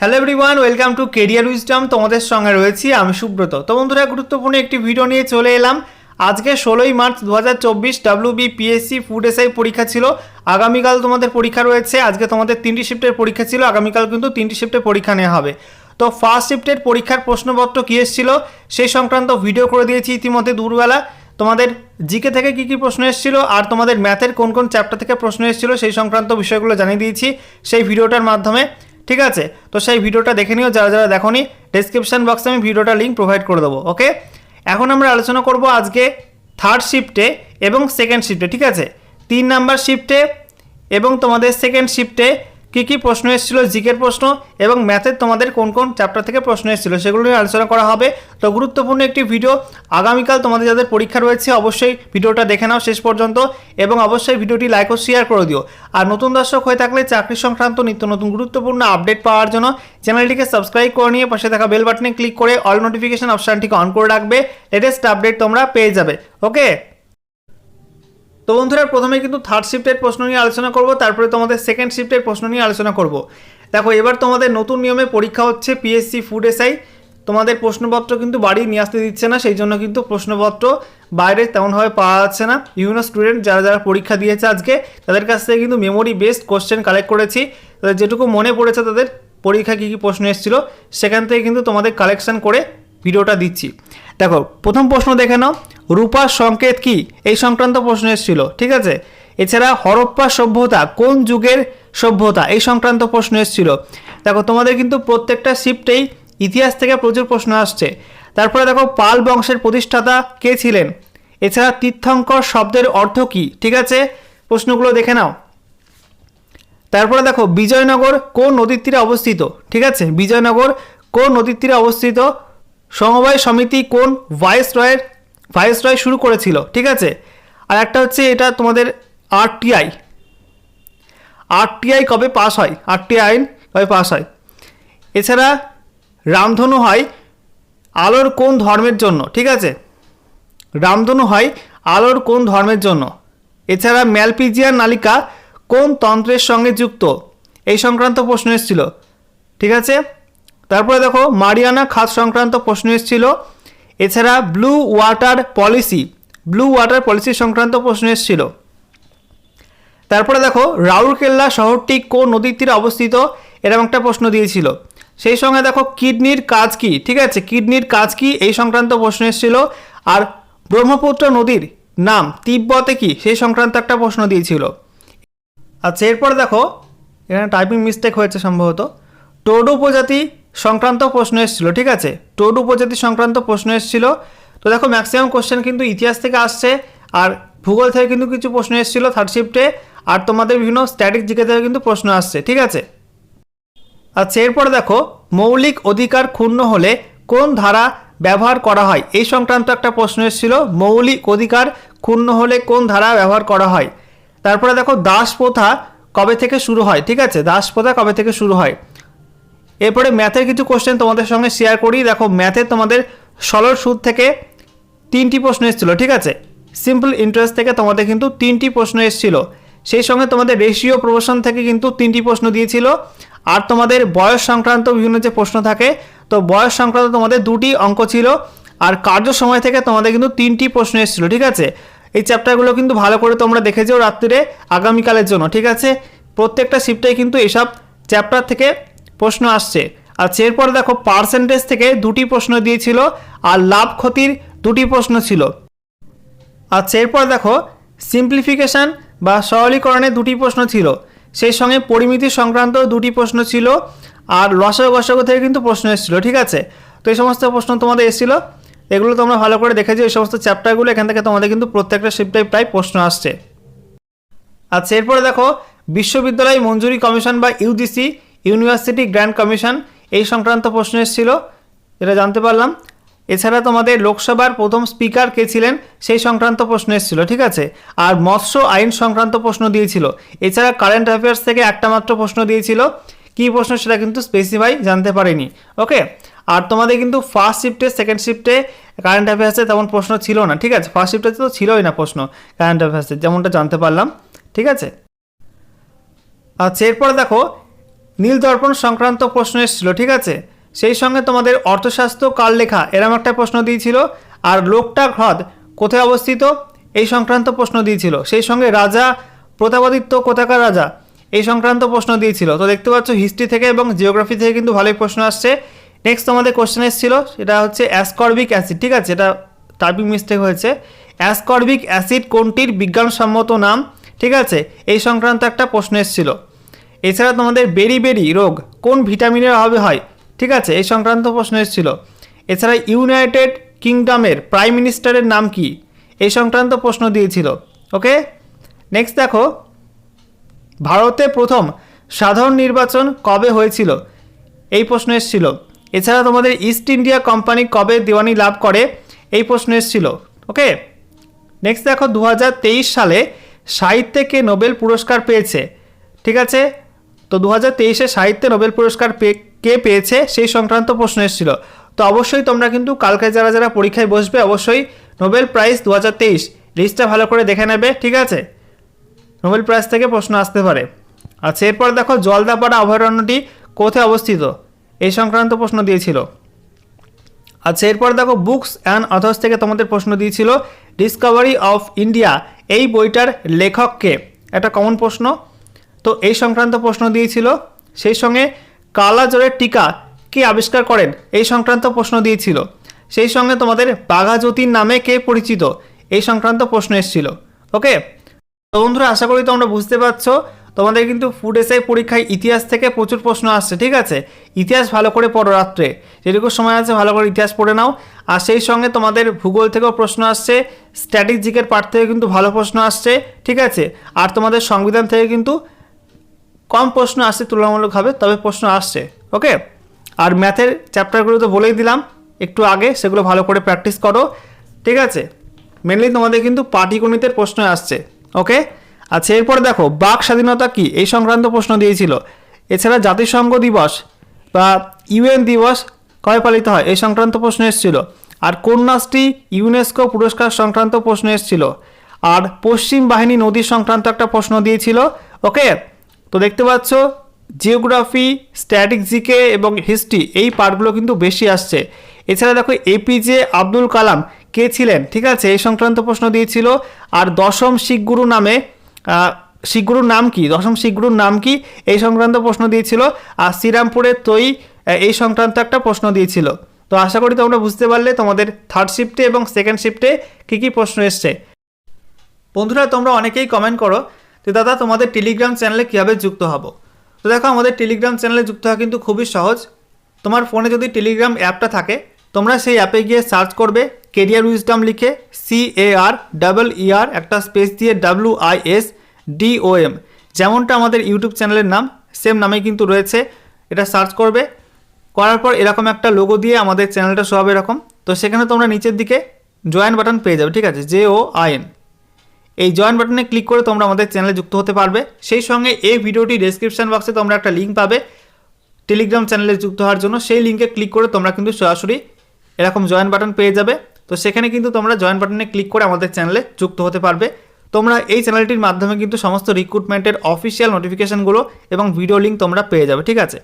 Hello everyone welcome to career wisdom তোমাদের সঙ্গে রয়েছি আমি সুব্রত। তো বন্ধুরা, গুরুত্বপূর্ণ একটি ভিডিও নিয়ে চলে এলাম। আজকে ষোলোই মার্চ দু হাজার চব্বিশ W B PSC food SI পরীক্ষা ছিল। আগামীকাল তোমাদের পরীক্ষা রয়েছে। আজকে তোমাদের তিনটি শিফটের পরীক্ষা ছিল। আগামীকাল কিন্তু তিনটি শিফটের পরীক্ষা নেওয়া হবে। তো ফার্স্ট শিফটের পরীক্ষার প্রশ্নপত্র কী এসেছিল? সেই সংক্রান্ত ভিডিও করে দিয়েছি ইতিমধ্যে দুপুরবেলা। তোমাদের জিকে থেকে কী কী প্রশ্ন এসেছিল? আর তোমাদের ম্যাথের কোন কোন চ্যাপ্টার থেকে প্রশ্ন এসেছিল? সেই সংক্রান্ত বিষয়গুলো জানিয়ে দিয়েছি। সেই ভিডিওটার মাধ্যমে ঠিক আছে? তো সেই ভিডিওটা দেখে নিও, যারা যারা দেখো নি ডেসক্রিপশন বক্সে আমি ভিডিওটা লিঙ্ক প্রোভাইড করে দেবো ওকে এখন আমরা আলোচনা করব আজকে থার্ড শিফটে এবং সেকেন্ড শিফটে ঠিক আছে? তিন নাম্বার শিফটে এবং তোমাদের সেকেন্ড শিফটে কী কী প্রশ্ন এসেছিল, জিকের প্রশ্ন এবং ম্যাথের তোমাদের কোন কোন চ্যাপ্টার থেকে প্রশ্ন এসেছিল সেগুলো নিয়ে আলোচনা করা হবে। তো গুরুত্বপূর্ণ একটি ভিডিও আগামীকাল তোমাদের যাদের পরীক্ষা রয়েছে অবশ্যই ভিডিওটা দেখে নাও শেষ পর্যন্ত এবং অবশ্যই ভিডিওটি লাইক ও শেয়ার করে দিও। আর নতুন দর্শক হয়ে থাকলে চাকরি সংক্রান্ত নিত্য নতুন গুরুত্বপূর্ণ আপডেট পাওয়ার জন্য চ্যানেলটিকে সাবস্ক্রাইব করে নিয়ে পাশে থাকা বেল বাটনে ক্লিক করে অল নোটিফিকেশন অপশানটিকে অন করে রাখবে। লেটেস্ট আপডেট তোমরা পেয়ে যাবে। ওকে তো বন্ধুরা, প্রথমে কিন্তু থার্ড শিফটের প্রশ্ন নিয়ে আলোচনা করব, তারপরে তোমাদের সেকেন্ড শিফটের প্রশ্ন নিয়ে আলোচনা করব। দেখো, এবার তোমাদের নতুন নিয়মে পরীক্ষা হচ্ছে পিএসসি ফুড এসআই তোমাদের প্রশ্নপত্র কিন্তু বাড়ি নিয়ে আসতে দিচ্ছে না, সেই জন্য কিন্তু প্রশ্নপত্র বাইরে তেমনভাবে পাওয়া যাচ্ছে না। বিভিন্ন স্টুডেন্ট যারা যারা পরীক্ষা দিয়েছে আজকে, তাদের কাছ থেকে কিন্তু মেমোরি বেসড কোশ্চেন কালেক্ট করেছি। তাদের যেটুকু মনে পড়েছে, তাদের পরীক্ষা কী কী প্রশ্ন এসেছিল, সেখান থেকে কিন্তু তোমাদের কালেকশন করে ভিডিওটা দিচ্ছি। দেখো, প্রথম প্রশ্ন দেখে নাও। রূপার সংকেত কি? এই সংক্রান্ত প্রশ্ন এসেছিল, ঠিক আছে? এছাড়া হরপ্পা সভ্যতা কোন যুগের সভ্যতা? এই সংক্রান্ত প্রশ্ন এসেছিল। দেখো, তোমাদের কিন্তু প্রত্যেকটা শিফটেই ইতিহাস থেকে প্রচুর প্রশ্ন আসছে। তারপরে দেখো, পাল বংশের প্রতিষ্ঠাতা কে ছিলেন? এছাড়া তীর্থঙ্কর শব্দের অর্থ কী? ঠিক আছে? প্রশ্নগুলো দেখে নাও। তারপরে দেখো, বিজয়নগর কোন নদীর তীরে অবস্থিত? ঠিক আছে? বিজয়নগর কোন নদীর তীরে অবস্থিত? সমবায় সমিতি কোন ভাইস রয়ের ভাইস রয় শুরু করেছিল, ঠিক আছে? আর একটা হচ্ছে এটা তোমাদের আরটিআই আরটিআই কবে পাস হয়? আরটিআই আইন কবে পাস হয়? এছাড়া রামধনু হয় আলোর কোন ধর্মের জন্য, ঠিক আছে? রামধনু হয় আলোর কোন ধর্মের জন্য? এছাড়া ম্যালপিজিয়ার নালিকা কোন তন্ত্রের সঙ্গে যুক্ত? এই সংক্রান্ত প্রশ্ন এসেছিল, ঠিক আছে? তারপরে দেখো, মারিয়ানা খাত সংক্রান্ত প্রশ্ন এসেছিল এছাড়া blue water policy blue water policy সংক্রান্ত প্রশ্ন এসেছিল। তারপরে দেখো, রাউরকেল্লা শহরটি কোন নদীর তীরে অবস্থিত? এরকম একটা প্রশ্ন দিয়েছিল। সেই সঙ্গে দেখো, কিডনির কাজ কি? ঠিক আছে, কিডনির কাজ কি? এই সংক্রান্ত প্রশ্ন এসেছিল। আর ব্রহ্মপুত্র নদীর নাম তিব্বতে কি? সেই সংক্রান্ত একটা প্রশ্ন দিয়েছিল। আচ্ছা এরপর দেখো, এখানে টাইপিং মিস্টেক হয়েছে সম্ভবত। টোডো উপজাতি সংক্রান্ত প্রশ্ন এসেছিল, ঠিক আছে? টোড উপজাতি সংক্রান্ত প্রশ্ন এসেছিল। তো দেখো ম্যাক্সিমাম কোশ্চেন কিন্তু ইতিহাস থেকে আসছে, আর ভূগোল থেকে কিন্তু কিছু প্রশ্ন এসেছিল থার্ড শিফটে আর তোমাদের বিভিন্ন স্ট্যাটিক জিকে থেকে কিন্তু প্রশ্ন আসছে, ঠিক আছে? আচ্ছা এরপর দেখো, মৌলিক অধিকার ক্ষুণ্ণ হলে কোন ধারা ব্যবহার করা হয়? এই সংক্রান্ত একটা প্রশ্ন এসেছিল, মৌলিক অধিকার ক্ষুণ্ণ হলে কোন ধারা ব্যবহার করা হয়? তারপরে দেখো, দাস প্রথা কবে থেকে শুরু হয়, ঠিক আছে? দাস প্রথা কবে থেকে শুরু হয়? এরপরে ম্যাথের কিছু কোশ্চেন তোমাদের সঙ্গে শেয়ার করি। দেখো, ম্যাথে তোমাদের সরল সুদ থেকে তিনটি প্রশ্ন এসেছিল, ঠিক আছে? সিম্পল ইন্টারেস্ট থেকে তোমাদের কিন্তু তিনটি প্রশ্ন এসেছিল। সেই সঙ্গে তোমাদের রেশিও প্রমোশন থেকে কিন্তু তিনটি প্রশ্ন দিয়েছিল। আর তোমাদের বয়স সংক্রান্ত বিভিন্ন যে প্রশ্ন থাকে, তো বয়স সংক্রান্ত তোমাদের দুটি অঙ্ক ছিল। আর কার্য সময় থেকে তোমাদের কিন্তু তিনটি প্রশ্ন এসেছিল, ঠিক আছে? এই চ্যাপ্টারগুলো কিন্তু ভালো করে তোমরা দেখে যেও রাত্রিরে, আগামীকালের জন্য, ঠিক আছে? প্রত্যেকটা শিফটাই কিন্তু এসব চ্যাপ্টার থেকে প্রশ্ন আসছে। আচ্ছা এরপর দেখো পার্সেন্টেজ থেকে দুটি প্রশ্ন দিয়েছিল আর লাভ ক্ষতির দুটি প্রশ্ন ছিল। আচ্ছা এরপর দেখো সিম্পলিফিকেশান বা সরলীকরণের দুটি প্রশ্ন ছিল। সেই সঙ্গে পরিমিতি সংক্রান্ত দুটি প্রশ্ন ছিল আর লসক গসক থেকে কিন্তু প্রশ্ন এসেছিল, ঠিক আছে? তো এই সমস্ত প্রশ্ন তোমাদের এসেছিল। এগুলো তোমরা ভালো করে দেখে যে এই সমস্ত চ্যাপ্টারগুলো এখান থেকে তোমাদের কিন্তু প্রত্যেকটা শিফটাই প্রায় প্রশ্ন আসছে। আচ্ছা এরপরে দেখো বিশ্ববিদ্যালয় মঞ্জুরি কমিশন বা ইউজিসি ইউনিভার্সিটি গ্র্যান্ড কমিশন, এই সংক্রান্ত প্রশ্ন এসেছিল, এটা জানতে পারলাম। এছাড়া তোমাদের লোকসভার প্রথম স্পিকার কে ছিলেন, সেই সংক্রান্ত প্রশ্ন এসেছিল, ঠিক আছে? আর মৎস্য আইন সংক্রান্ত প্রশ্ন দিয়েছিল। এছাড়া কারেন্ট অ্যাফেয়ার্স থেকে একটা মাত্র প্রশ্ন দিয়েছিল। কী প্রশ্ন সেটা কিন্তু স্পেসিফাই জানতে পারিনি ওকে আর তোমাদের কিন্তু ফার্স্ট শিফটে সেকেন্ড শিফটে কারেন্ট অ্যাফেয়ার্সে তেমন প্রশ্ন ছিল না, ঠিক আছে? ফার্স্ট শিফটে তো ছিলই না প্রশ্ন কারেন্ট অ্যাফেয়ার্সে যেমনটা জানতে পারলাম, ঠিক আছে? আচ্ছা এরপরে দেখো নীল দর্পণ সংক্রান্ত প্রশ্ন এসেছিল, ঠিক আছে? সেই সঙ্গে তোমাদের অর্থশাস্ত্র কাল লেখা এরম একটা প্রশ্ন দিয়েছিল, আর লোকটা হ্রদ কোথায় অবস্থিত? এই সংক্রান্ত প্রশ্ন দিয়েছিল। সেই সঙ্গে রাজা প্রতাপাদিত্য কোথাকার রাজা? এই সংক্রান্ত প্রশ্ন দিয়েছিল। তো দেখতে পাচ্ছ হিস্ট্রি থেকে এবং জিওগ্রাফি থেকে কিন্তু ভালোই প্রশ্ন আসছে। নেক্সট তোমাদের কোশ্চেন এসেছিল, সেটা হচ্ছে অ্যাসকর্বিক অ্যাসিড ঠিক আছে? এটা টাইপিং মিস্টেক হয়েছে। অ্যাসকর্বিক অ্যাসিড কোনটির বিজ্ঞানসম্মত নাম? ঠিক আছে? এই সংক্রান্ত একটা প্রশ্ন এসেছিল। এছাড়া তোমাদের বেরি বেরি রোগ কোন ভিটামিনের অভাবে হয়? ঠিক আছে, এই সংক্রান্ত প্রশ্ন এসেছিল। এছাড়া ইউনাইটেড কিংডমের প্রাইম মিনিস্টারের নাম কি? এই সংক্রান্ত প্রশ্ন দিয়েছিল। ওকে নেক্সট দেখো। ভারতে প্রথম সাধারণ নির্বাচন কবে হয়েছিল? এই প্রশ্ন এসেছিল। এছাড়া তোমাদের ইস্ট ইন্ডিয়া কোম্পানি কবে দেওয়ানি লাভ করে? এই প্রশ্ন এসেছিল। ওকে নেক্সট দেখো দু হাজার তেইশ সালে সাহিত্যে কে নোবেল পুরস্কার পেয়েছে? ঠিক আছে? তো দু হাজার তেইশে সাহিত্যে নোবেল পুরস্কার পে, কে পেয়েছে? সেই সংক্রান্ত প্রশ্ন এসেছিল। তো অবশ্যই তোমরা কিন্তু কালকে যারা যারা পরীক্ষায় বসবে, অবশ্যই নোবেল প্রাইজ দু হাজার তেইশ লিস্টটা ভালো করে দেখে নেবে, ঠিক আছে? নোবেল প্রাইজ থেকে প্রশ্ন আসতে পারে। আচ্ছা এরপর দেখো, জলদাপাড়া অভয়ারণ্যটি কোথায় অবস্থিত? এই সংক্রান্ত প্রশ্ন দিয়েছিল। আচ্ছা এরপর দেখো, বুকস অ্যান্ড অথর্স থেকে তোমাদের প্রশ্ন দিয়েছিল, ডিসকভারি অফ ইন্ডিয়া, এই বইটার লেখককে একটা কমন প্রশ্ন। তো এই সংক্রান্ত প্রশ্ন দিয়েছিল। সেই সঙ্গে কালা জ্বরের টিকা কে আবিষ্কার করেন? এই সংক্রান্ত প্রশ্ন দিয়েছিল। সেই সঙ্গে তোমাদের বাঘাজ্যোতির নামে কে পরিচিত? এই সংক্রান্ত প্রশ্ন এসেছিল। ওকে তো বন্ধুরা, আশা করি তোমরা বুঝতে পারছ। তোমাদের কিন্তু ফুড এসআই পরীক্ষায় ইতিহাস থেকে প্রচুর প্রশ্ন আসছে, ঠিক আছে? ইতিহাস ভালো করে পড়ো রাত্রে। যেটুকু সময় আছে, ভালো করে ইতিহাস পড়ে নাও। আর সেই সঙ্গে তোমাদের ভূগোল থেকেও প্রশ্ন আসছে। স্ট্র্যাটেজিকের পার্ট থেকে কিন্তু ভালো প্রশ্ন আসছে, ঠিক আছে? আর তোমাদের সংবিধান থেকে কিন্তু কম প্রশ্ন আসছে, তুলনামূলকভাবে তবে প্রশ্ন আসছে ওকে আর ম্যাথের চ্যাপ্টারগুলো তো বলেই দিলাম, একটু আগে সেগুলো ভালো করে প্র্যাকটিস করো, ঠিক আছে? মেনলি তোমাদের কিন্তু পাটিগণিতের প্রশ্ন আসছে ওকে আচ্ছা এরপর দেখো, বাক স্বাধীনতা কি? এই সংক্রান্ত প্রশ্ন দিয়েছিল। এছাড়া জাতিসংঘ দিবস বা ইউএন দিবস কবে পালিত হয়? এই সংক্রান্ত প্রশ্ন এসেছিল। আর কন্যাশ্রী ইউনেস্কো পুরস্কার সংক্রান্ত প্রশ্ন এসেছিল। আর পশ্চিম বাহিনী নদী সংক্রান্ত একটা প্রশ্ন দিয়েছিল ওকে তো দেখতে পাচ্ছ জিওগ্রাফি স্ট্যাটিক জিকে এবং হিস্ট্রি এই পার্টগুলো কিন্তু বেশি আসছে। এছাড়া দেখো এপিজে আব্দুল কালাম কে ছিলেন? ঠিক আছে এই সংক্রান্ত প্রশ্ন দিয়েছিল। আর দশম শিখ গুরু নামে আহ, শিখ গুরুর নাম কি? দশম শিখ গুরুর নাম কি? এই সংক্রান্ত প্রশ্ন দিয়েছিল। আর শ্রীরামপুরের তৈ এই সংক্রান্ত একটা প্রশ্ন দিয়েছিল। তো আশা করি তোমরা বুঝতে পারলে তোমাদের থার্ড শিফটে এবং সেকেন্ড শিফটে কী কী প্রশ্ন এসছে। বন্ধুরা তোমরা অনেকেই কমেন্ট করো যে দাদা, তোমাদের টেলিগ্রাম চ্যানেলে কীভাবে যুক্ত হব? তো দেখো, আমাদের টেলিগ্রাম চ্যানেলে যুক্ত হওয়া কিন্তু খুবই সহজ। তোমার ফোনে যদি টেলিগ্রাম অ্যাপটা থাকে, তোমরা সেই অ্যাপে গিয়ে সার্চ করবে কেরিয়ার উইজডম লিখে C A R double E R একটা স্পেস দিয়ে W I S D O M যেমনটা আমাদের ইউটিউব চ্যানেলের নাম সেম নামে কিন্তু রয়েছে। এটা সার্চ করবে, করার পর এরকম একটা লোগো দিয়ে আমাদের চ্যানেলটা হবে এরকম। তো সেখানে তোমরা নিচের দিকে জয়েন বাটন পেয়ে যাবে, ঠিক আছে? জে ও আই এন এই জয়েন বাটনে ক্লিক করে তোমরা আমাদের চ্যানেলে যুক্ত হতে পারবে। সেই সঙ্গে এই ভিডিওটি ডেসক্রিপশন বক্সে তোমরা একটা লিঙ্ক পাবে। টেলিগ্রাম চ্যানেলে যুক্ত হওয়ার জন্য সেই লিঙ্কে ক্লিক করে তোমরা কিন্তু সরাসরি এরকম জয়েন বাটন পেয়ে যাবে। তো সেখানে কিন্তু তোমরা জয়েন বাটনে ক্লিক করে আমাদের চ্যানেলে যুক্ত হতে পারবে। তোমরা এই চ্যানেলটির মাধ্যমে কিন্তু সমস্ত রিক্রুটমেন্টের অফিসিয়াল নোটিফিকেশনগুলো এবং ভিডিও লিঙ্ক তোমরা পেয়ে যাবে, ঠিক আছে?